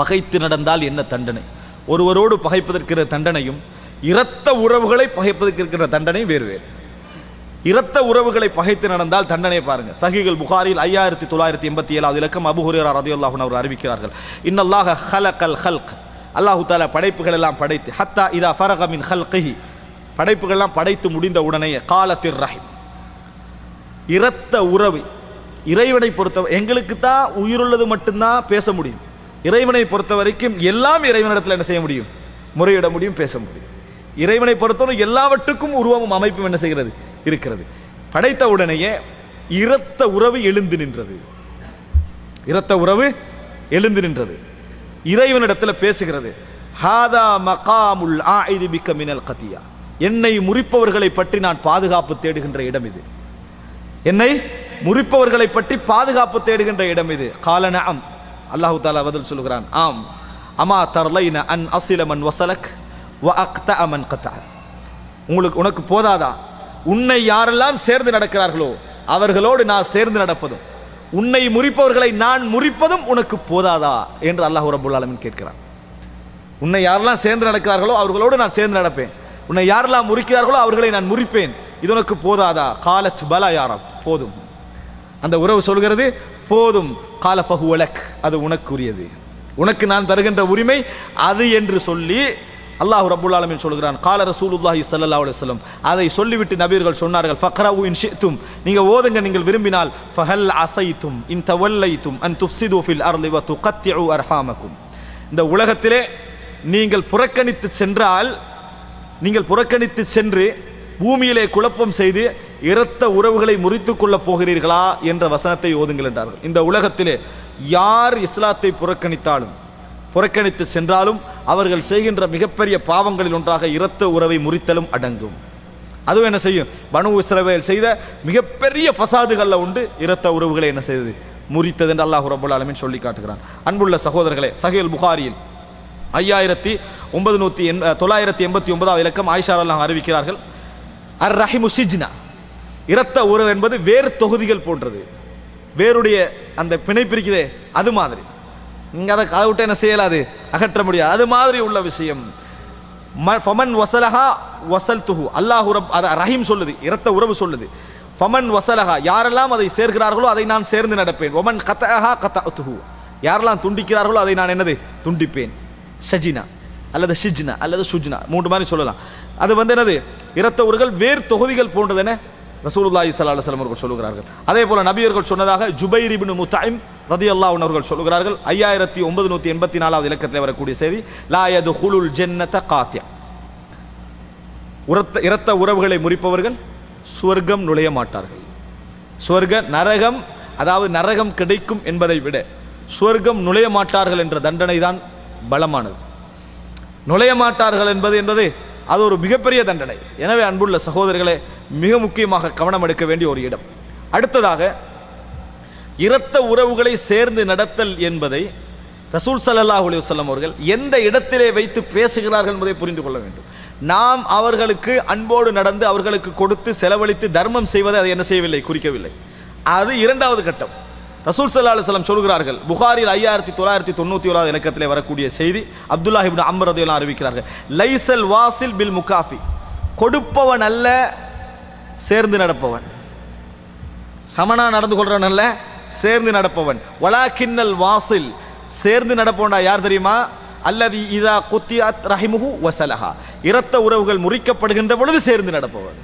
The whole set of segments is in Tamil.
பகைத்து நடந்தால் என்ன தண்டனை? ஒருவரோடு பகைப்பதற்கிற தண்டனையும் இரத்த உறவுகளை பகைப்பதற்கு இருக்கிற தண்டனை வேறு வேறு. இரத்த உறவுகளை பகைத்து நடந்தால் தண்டனை பாருங்க. சகிகள் புகாரில் ஐயாயிரத்தி தொள்ளாயிரத்தி எண்பத்தி ஏழாவது இலக்கம் அபு ரதியுல்லாஹன் அவர் அறிவிக்கிறார்கள். இன்னல்லாஹ் ஹல கல் ஹல்க். அல்லாஹு தால படைப்புகள் எல்லாம் படைத்து ஹத்தா இதா ஃபரகமின் ஹல்கஹி. படைப்புகள்லாம் படைத்து முடிந்த உடனே காலத்தில் ரஹிம். இரத்த உறவு இறைவனை பொறுத்த எங்களுக்கு தான் உயிருள்ளது மட்டும்தான் பேச முடியும். இறைவனை பொறுத்த வரைக்கும் எல்லாம் இறைவனிடத்தில் என்ன செய்ய முடியும்? முறையிட முடியும் பேச முடியும். இறைவனை பொறுத்தவரை எல்லாவற்றுக்கும் உருவமும் அமைப்பும் என்ன செய்கிறது? இருக்கிறது. படைத்த உடனேயே இரத்த உறவு எழுந்து நின்றது. இரத்த உறவு எழுந்து நின்றது. இறைவனிடத்தில் பேசுகிறது. ஹாதா மகாமுல் ஆயிதிபிக்க மினல் கத்தியா என்னை முறிப்பவர்களை பற்றி நான் பாதுகாப்பு தேடுகின்ற இடம் இது. என்னை முறிப்பவர்களை பற்றி பாதுகாப்பு தேடுகின்ற இடம் இது. காலன அம். அல்லாஹு தாலா பதில் சொல்கிறான் ஆம். அமா தர்லைன அன் அசிலமன் வசலக் வ அக்த அமன் கத்தா உங்களுக்கு உனக்கு போதாதா? உன்னை யாரெல்லாம் சேர்ந்து நடக்கிறார்களோ அவர்களோடு நான் சேர்ந்து நடப்பதும் உன்னை முறிப்பவர்களை நான் முறிப்பதும் உனக்கு போதாதா? என்று அல்லாஹ் ரபுல் ஆலமின் கேட்கிறான். உன்னை யாரெல்லாம் சேர்ந்து நடக்கிறார்களோ அவர்களோடு நான் சேர்ந்து நடப்பேன். உன்னை யாரெல்லாம் முறிக்கிறார்களோ அவர்களை நான் முறிப்பேன். இது உனக்கு போதாதா? காலத் பல யாரம் போதும். அந்த உறவு சொல்கிறது போதும் கால ஃபஹுவலக் அது உனக்குரியது. உனக்கு நான் தருகின்ற உரிமை அது என்று சொல்லி அல்லாஹ் ரபுல் ஆலமின் சொல்கிறான் கால ரசூலுல்லாஹி சல்லா அலுவலம் அதை சொல்லிவிட்டு நபீர்கள் சொன்னார்கள் ஃபக்ரவு இன் ஷித்தும் நீங்கள் ஓதுங்க நீங்கள் விரும்பினால் ஃபஹல் அசைத்தும் இன் தவல்லைத்தும் அன் துஃப்சிது ஃபில் அர்லி வ துகத்திஉ அர்ஹாமக்கும். இந்த உலகத்திலே நீங்கள் புறக்கணித்து சென்றால் நீங்கள் புறக்கணித்து சென்று பூமியிலே குழப்பம் செய்து இரத்த உறவுகளை முறித்து கொள்ளப் போகிறீர்களா என்ற வசனத்தை ஓதுங்கள் என்றார்கள். இந்த உலகத்திலே யார் இஸ்லாத்தை புறக்கணித்தாலும் புறக்கணித்து சென்றாலும் அவர்கள் செய்கின்ற மிகப்பெரிய பாவங்களில் ஒன்றாக இரத்த உறவை முறித்தலும் அடங்கும். அதுவும் என்ன செய்யும்? பனு இஸ்ரவேல் செய்த மிகப்பெரிய ஃபசாதுகளில் உண்டு இரத்த உறவுகளை என்ன செய்தது? முறித்தது என்று அல்லாஹ் ரபுல் ஆலமீன் சொல்லி காட்டுகிறான். அன்புள்ள சகோதரர்களே சஹேல் புகாரியில் ஐயாயிரத்தி ஒன்பது நூற்றி எண் தொள்ளாயிரத்தி எண்பத்தி ஒன்பதாம் இலக்கம் ஆயிஷா அல்லாஹ் அறிவிக்கிறார்கள். அர் ரஹிமு சிஜ்னா. இரத்த உறவு என்பது வேறு தொகுதிகள் போன்றது. வேருடைய அந்த பிணைப்பு இருக்குதே அது மாதிரி. நீங்கள் அதை அதை விட்டு என்ன செய்யலாது அகற்ற முடியாது. அது மாதிரி உள்ள விஷயம். ம- ஃபமன் வசலஹா வசல் துஹு அல்லாஹு ரப் ரஹீம் சொல்லுது இரத்த உறவு சொல்லுது. ஃபமன் வசலஹா யாரெல்லாம் அதை சேர்க்கிறார்களோ அதை நான் சேர்ந்து நடப்பேன். ஒமன் கத்தஹா கத்த துஹு யாரெல்லாம் துண்டிக்கிறார்களோ அதை நான் என்னது? துண்டிப்பேன். ஷஜினா அல்லது ஷிஜ்னா அல்லது சுஜ்னா மூன்று மாதிரி சொல்லலாம். அது வந்து என்னது? இரத்த உறவுகள் வேறு தொகுதிகள் போன்றது என்ன ரசூலுல்லாஹி ஸல்லல்லாஹு அலைஹி அவர்கள் சொல்லுகிறார்கள். அதே போல நபியர்கள் சொன்னதாக ஜுபைர் இப்னு முத்தைம் ரதியல்லாஹு அன்ஹு அவர்கள் சொல்லுகிறார்கள் ஐயாயிரத்தி ஒன்பது நூற்றி எண்பத்தி நாலாவது இலக்கத்தில் வரக்கூடிய செய்தி லா யதுஹுலுல் ஜன்னத காத்தியா. உரத்த இரத்த உறவுகளை முறிப்பவர்கள் சுவர்க்கம் நுழைய மாட்டார்கள். சுவர்க்க நரகம் அதாவது நரகம் கிடைக்கும் என்பதை விட சுவர்க்கம் நுழைய மாட்டார்கள் என்ற தண்டனை தான் பலமானது. நுழைய மாட்டார்கள் என்பது என்பது அது ஒரு மிகப்பெரிய தண்டனை. எனவே அன்புள்ள சகோதரர்களே மிக முக்கியமாக கவனம் எடுக்க வேண்டிய ஒரு இடம். அடுத்ததாக இரத்த உறவுகளை சேர்ந்து நடத்தல் என்பதை ரசூல் சல்லாஹ் அலைஹி அவர்கள் எந்த இடத்திலே வைத்து பேசுகிறார்கள் என்பதை புரிந்து கொள்ள வேண்டும். நாம் அவர்களுக்கு அன்போடு நடந்து அவர்களுக்கு கொடுத்து செலவழித்து தர்மம் செய்வதை அதை என்ன செய்யவில்லை? குறிக்கவில்லை. அது இரண்டாவது கட்டம். ரசூல் சல்லா அலுவலம் சொல்கிறார்கள் புகாரில் ஐயாயிரத்தி தொள்ளாயிரத்தி தொண்ணூற்றி ஓராவது இலக்கத்திலே வரக்கூடிய செய்தி அப்துல்லா இப்னு அம்ர் அறிவிக்கிறார்கள். லைசல் வாசில் பில் முகாஃபி. கொடுப்பவன் அல்ல சேர்ந்து நடப்பவன். சமனா நடந்து கொள்றவன் அல்ல சேர்ந்து நடப்பவன். வலாக்கின்னல் வாசில் சேர்ந்து நடப்பவன்டா யார் தெரியுமா? அல்லது இதா குத்தியாத் ரஹிமுகு வசலஹா இரத்த உறவுகள் முறிக்கப்படுகின்ற பொழுது சேர்ந்து நடப்பவன்.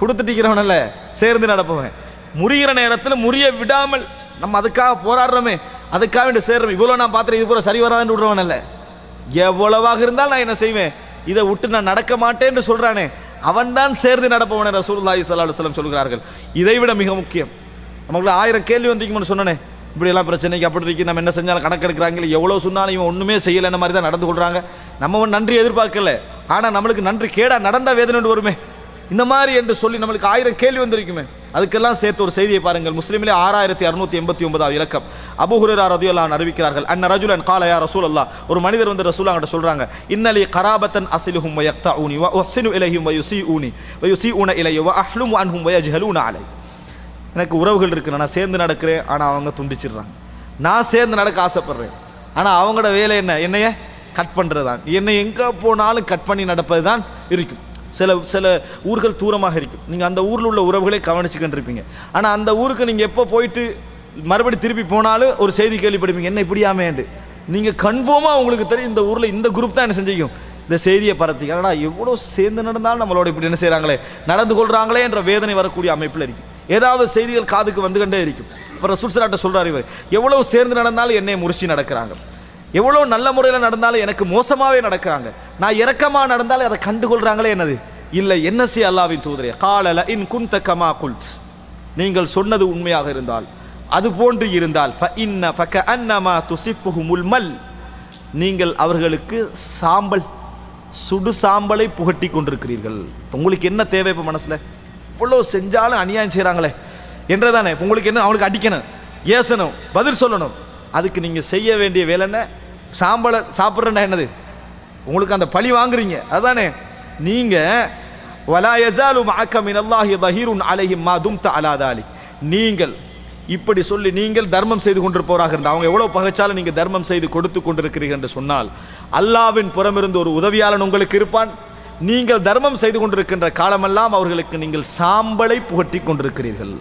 கொடுத்துட்டிக்கிறவன் அல்ல சேர்ந்து நடப்பவன். முறிகிற நேரத்தில் முறிய விடாமல் நம்ம அதுக்காக போராடுறோமே அதுக்காக வேண்டி சேர்றோம். இவ்வளோ நான் பார்த்துட்டு இது பூரா சரி வராதுன்னு விடுறவன் இல்லை எவ்வளவாக இருந்தால் நான் என்ன செய்வேன்? இதை விட்டு நான் நடக்க மாட்டேன்னு சொல்கிறானே அவன் தான் சேர்ந்து நடப்பவனே ரசூல்லாஹி ஸல்லல்லாஹு சொல்லம் சொல்கிறார்கள். இதை விட மிக முக்கியம். நமக்குள்ள ஆயிரம் கேள்வி வந்தீங்கன்னு சொன்னனே. இப்படி எல்லாம் பிரச்சனைக்கு அப்படி இருக்கு நம்ம என்ன செஞ்சாலும் கணக்கெடுக்கிறாங்க எவ்வளோ சொன்னாலும் இவன் ஒன்றுமே செய்யலைன்ற மாதிரி தான் நடந்து கொள்கிறாங்க நம்ம நன்றி எதிர்பார்க்கல. ஆனால் நம்மளுக்கு நன்றி கேடா நடந்த வேதனை வருமே. இந்த மாதிரி என்று சொல்லி நம்மளுக்கு ஆயிரம் கேள்வி வந்திருக்குமே. அதுக்கெல்லாம் சேர்த்து ஒரு செய்தியை பாருங்கள். முஸ்லீமிலே ஆறாயிரத்தி அறுநூத்தி எண்பத்தி ஒன்பதாவது இலக்கம். அபுஹுரா ரதியுல்லான் அறிவிக்கிறார்கள் அண்ண ரஜுலன் கால ரசூல் அல்லா ஒரு மனிதர் வந்து ரசூலா கிட்ட சொல்றாங்க இன்னலி கராபத்தன் அசிலுஹும் வயக்தா ஊனி வ உஹ்சினு இலையும் வயுசி ஊனி வயுசி ஊன இலைய வ அஹ்லுமு அன்ஹும் வ யஜ்ஹலூன அலை. எனக்கு உறவுகள் இருக்கு நான் சேர்ந்து நடக்கிறேன் ஆனால் அவங்க துண்டிச்சிடுறாங்க. நான் சேர்ந்து நடக்க ஆசைப்படுறேன் ஆனால் அவங்களோட வேலை என்ன? என்னைய கட் பண்ணுறது தான் என்னை எங்கே போனாலும் கட் பண்ணி நடப்பது தான் இருக்கும். சில சில ஊர்கள் தூரமாக இருக்கும். நீங்கள் அந்த ஊரில் உள்ள உறவுகளை கவனிச்சுக்கிட்டு இருப்பீங்க ஆனால் அந்த ஊருக்கு நீங்கள் எப்போ போயிட்டு மறுபடி திருப்பி போனாலும் ஒரு செய்தி கேள்விப்படுவீங்க என்ன இப்படியாமேண்டு நீங்கள் கன்ஃபார்மாக உங்களுக்கு தெரியும் இந்த ஊரில் இந்த குரூப் தான் என்ன செஞ்சிக்கும். இந்த செய்தியை பரத்தி ஆனால் எவ்வளோ சேர்ந்து நடந்தாலும் நம்மளோட இப்படி என்ன செய்கிறாங்களே நடந்து கொள்கிறாங்களே என்ற வேதனை வரக்கூடிய அமைப்பில் இருக்கும் ஏதாவது செய்திகள் காதுக்கு வந்து கொண்டே இருக்கும். இப்போ ரசூல் சொல்கிறார் இவர் எவ்வளோ சேர்ந்து நடந்தாலும் என்னை முறிச்சு நடக்கிறாங்க. எவ்வளோ நல்ல முறையில் நடந்தாலும் எனக்கு மோசமாகவே நடக்கிறாங்க. நான் இறக்கமாக நடந்தாலும் அதை கண்டுகொள்கிறாங்களே என்னது? இல்லை என்ன சி அல்லாவின் தூதரே? காலல இன் குந்த கமா குல்த். நீங்கள் சொன்னது உண்மையாக இருந்தால் அது போன்று இருந்தால் ஃப இன்ன ஃபக்க அன்னமா துசிஃபுஹுமுல் மல் நீங்கள் அவர்களுக்கு சாம்பல் சுடு சாம்பலை புகட்டி கொண்டிருக்கிறீர்கள். உங்களுக்கு என்ன தேவை இப்போ மனசில்? இவ்வளோ செஞ்சாலும் அநியாயம் செய்கிறாங்களே என்றதானே இப்போ உங்களுக்கு என்ன? அவனுக்கு அடிக்கணும் ஏசணும் பதில் சொல்லணும். அதுக்கு நீங்கள் செய்ய வேண்டிய வேலை என்ன? சாம்பலை சாப்பிட்றேன்னா என்னது? உங்களுக்கு அந்த பழி வாங்குறீங்க. அதானே? நீங்கள் வலா யசாலு மஅக்க மினல்லாஹி தஹீருன் அலஹி மா தும்த அலாதாலி நீங்கள் இப்படி சொல்லி நீங்கள் தர்மம் செய்து கொண்டிருப்பவராக இருந்தால் அவங்க எவ்வளோ பகைச்சாலும் நீங்கள் தர்மம் செய்து கொடுத்து கொண்டிருக்கிறீர்கள் என்று சொன்னால் அல்லாவின் புறமிருந்து ஒரு உதவியாளன் உங்களுக்கு இருப்பான். நீங்கள் தர்மம் செய்து கொண்டிருக்கின்ற காலமெல்லாம் அவர்களுக்கு நீங்கள் சாம்பலை புகட்டி கொண்டிருக்கிறீர்கள்.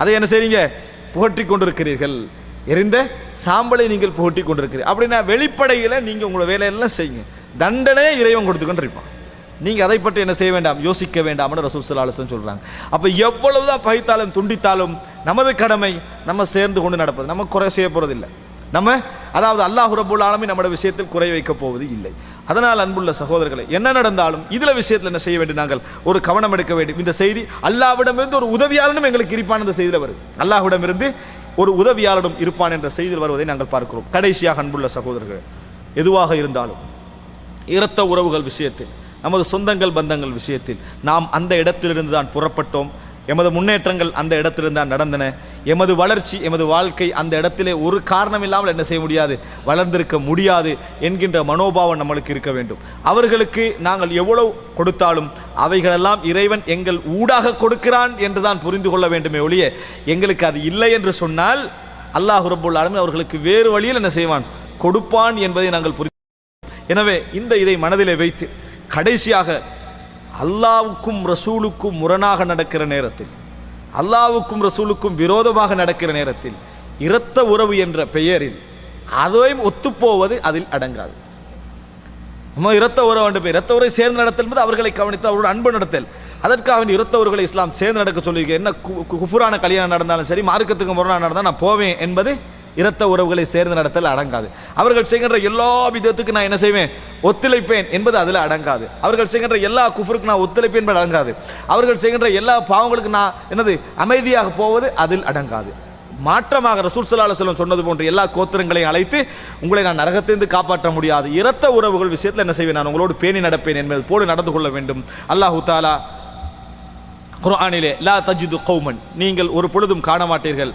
அதை என்ன செய்றீங்க? புகட்டி கொண்டிருக்கிறீர்கள். எரிந்த சாம்பலை நீங்கள் புகட்டி கொண்டிருக்கிறீர்கள் அப்படின்னா வெளிப்படையில் நீங்கள் உங்களோட வேலையெல்லாம் செய்யுங்க. தண்டனையே இறைவன் கொடுத்துக்கொண்டிருப்பான் நீங்கள் அதை பற்றி என்ன செய்ய வேண்டாம்? யோசிக்க வேண்டாம்னு ரசூல் சலாஹன் சொல்கிறாங்க அப்போ எவ்வளவு தான் பகைத்தாலும் துண்டித்தாலும் நமது கடமை நம்ம சேர்ந்து கொண்டு நடப்பது. நம்ம குறை செய்ய போகிறதில்லை நம்ம அதாவது அல்லாஹ் ரபுல் ஆலமி நம்மளோட விஷயத்தில் குறை வைக்கப் போவது இல்லை. அதனால் அன்புள்ள சகோதரர்களை என்ன நடந்தாலும் இதில் விஷயத்தில் என்ன செய்ய வேண்டும் நாங்கள்? ஒரு கவனம் எடுக்க வேண்டும். இந்த செய்தி அல்லாவிடமிருந்து ஒரு உதவியாளனும் எங்களுக்கு இருப்பான் இந்த செய்தியில் வருது. அல்லாஹ்விடமிருந்து ஒரு உதவியாளரும் இருப்பான் என்ற செய்தியில் வருவதை நாங்கள் பார்க்கிறோம். கடைசியாக அன்புள்ள சகோதரர்கள் எதுவாக இருந்தாலும் இரத்த உறவுகள் விஷயத்தில் நமது சொந்தங்கள் பந்தங்கள் விஷயத்தில் நாம் அந்த இடத்திலிருந்து தான் புறப்பட்டோம். எமது முன்னேற்றங்கள் அந்த இடத்திலிருந்து தான் நடந்தன. எமது வளர்ச்சி எமது வாழ்க்கை அந்த இடத்திலே ஒரு காரணம் இல்லாமல் என்ன செய்ய முடியாது வளர்ந்திருக்க முடியாது என்கின்ற மனோபாவம் நம்மளுக்கு இருக்க வேண்டும். அவர்களுக்கு நாங்கள் எவ்வளவு கொடுத்தாலும் அவைகளெல்லாம் இறைவன் எங்கள் ஊடாக கொடுக்கிறான் என்று தான் புரிந்து கொள்ள வேண்டுமே ஒழிய எங்களுக்கு அது இல்லை என்று சொன்னால் அல்லாஹ் ரப்புல் அவர்களுக்கு வேறு வழியில் என்ன செய்வான்? கொடுப்பான் என்பதை நாங்கள் புரிந்து எனவே இந்த இதை மனதிலே வைத்து கடைசியாக அல்லாவுக்கும் ரசூலுக்கும் முரணாக நடக்கிற நேரத்தில் அல்லாவுக்கும் ரசூலுக்கும் விரோதமாக நடக்கிற நேரத்தில் இரத்த உறவு என்ற பெயரில் அதையும் ஒத்துப்போவது அதில் அடங்காது. நம்ம இரத்த உறவு என்று பேர் இரத்த உறவை சேர்ந்து நடத்தல் என்பது அவர்களை கவனித்து அவரோட அன்பு நடத்தல். அதற்காக வேண்டி இரத்த உறவுகளை இஸ்லாம் சேர்ந்து நடக்க சொல்லியிருக்கேன் என்ன கு- கு- குஃபுரான கல்யாணம் நடந்தாலும் சரி மார்க்கத்துக்கு முரணாக நடந்தால் நான் போவேன் என்பது இரத்த உறவுகளை சேர்ந்து நடத்தல் அடங்காது. அவர்கள் செய்கின்ற எல்லா விதத்துக்கு நான் என்ன செய்வேன்? ஒத்துழைப்பேன் என்பது அதில் அடங்காது. அவர்கள் செய்கின்ற எல்லா குஃபருக்கு நான் ஒத்துழைப்பேன் என்பது அடங்காது. அவர்கள் செய்கின்ற எல்லா பாவங்களுக்கு நான் என்னது? அமைதியாக போவது அதில் அடங்காது. மாற்றமாக ரசூல் ஸல்லல்லாஹு அலைஹி சொன்னது போன்ற எல்லா கோத்திரங்களையும் அழைத்து உங்களை நான் நரகத்திலிருந்து காப்பாற்ற முடியாது. இரத்த உறவுகள் விஷயத்தில் என்ன செய்வேன்? நான் உங்களோடு பேணி நடப்பேன் என்பது போல நடந்து கொள்ள வேண்டும். அல்லாஹு தாலா குரானிலே லா தஜிது கௌமன். நீங்கள் ஒரு பொழுதும் காண மாட்டீர்கள்.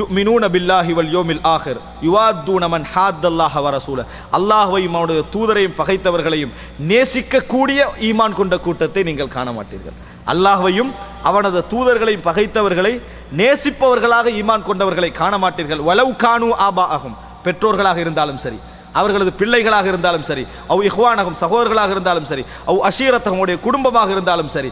யுமினூன பில்லாஹி வல் யோமில் ஆஹிர். யுவாத்தூனமன் ஹாத் ஹாத்தல்லாஹ வரசூல அல்லாஹுவையும் அவனது அவனுடைய தூதரையும் பகைத்தவர்களையும் நேசிக்கக்கூடிய ஈமான் கொண்ட கூட்டத்தை நீங்கள் காண மாட்டீர்கள். அல்லாஹுவையும் அவனது தூதர்களையும் பகைத்தவர்களை நேசிப்பவர்களாக ஈமான் கொண்டவர்களை காண மாட்டீர்கள். வலவு காணு ஆபா ஆகும் பெற்றோர்களாக இருந்தாலும் சரி அவர்களது பிள்ளைகளாக இருந்தாலும் சரி அவ் இஹ்வானகம் சகோதரர்களாக இருந்தாலும் சரி அவ் அஷீரத்தகமுடைய குடும்பமாக இருந்தாலும் சரி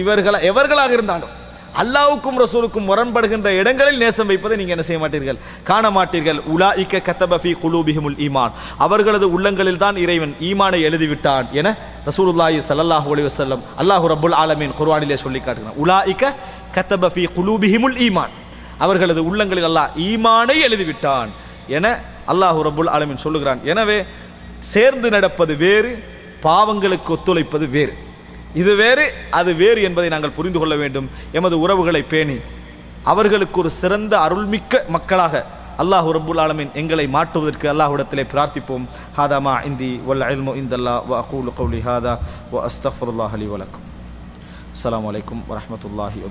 இவர்கள எவர்களாக இருந்தாலும் அல்லாவுக்கும் ரசூலுக்கும் முரண்படுகின்ற இடங்களில் நேசம் வைப்பதை நீங்க என்ன செய்ய மாட்டீர்கள்? காண மாட்டீர்கள். உலா இக்க கத்தபஃபி குலூபிஹிமுல் ஈமான். அவர்களது உள்ளங்களில் தான் இறைவன் ஈமானை எழுதிவிட்டான் என ரசூலுல்லாஹி சல்லாஹ் ஒலி வசல்லம் அல்லாஹு ரபுல் ஆலமீன் குர்வானிலே சொல்லி காட்டுகிறான். உலா இக்க கத்தபஃபி குலூபிஹிமுல் ஈமான். அவர்களது உள்ளங்களில் அல்லாஹ் ஈமானை எழுதிவிட்டான் என அல்லாஹ் ரபுல் ஆலமீன் சொல்லுகிறான். எனவே சேர்ந்து நடப்பது வேறு பாவங்களுக்கு ஒத்துழைப்பது வேறு. இது வேறு அது வேறு என்பதை நாங்கள் புரிந்து கொள்ள வேண்டும். எமது உறவுகளை பேணி அவர்களுக்கு ஒரு சிறந்த அருள்மிக்க மக்களாக அல்லாஹ் ரபுல் ஆலமின் எங்களை மாற்றுவதற்கு அல்லாஹ்விடத்திலே பிரார்த்திப்போம். ஹாதாமா இந்தி வல் இல்மு இந்தல்லா வ அகூலு கௌலி ஹாதா வ அஸ்தஃபுல்லாஹ் அலி வலக்கும் அஸ்லாம் வலைக்கும் வரமத்துல்லாஹி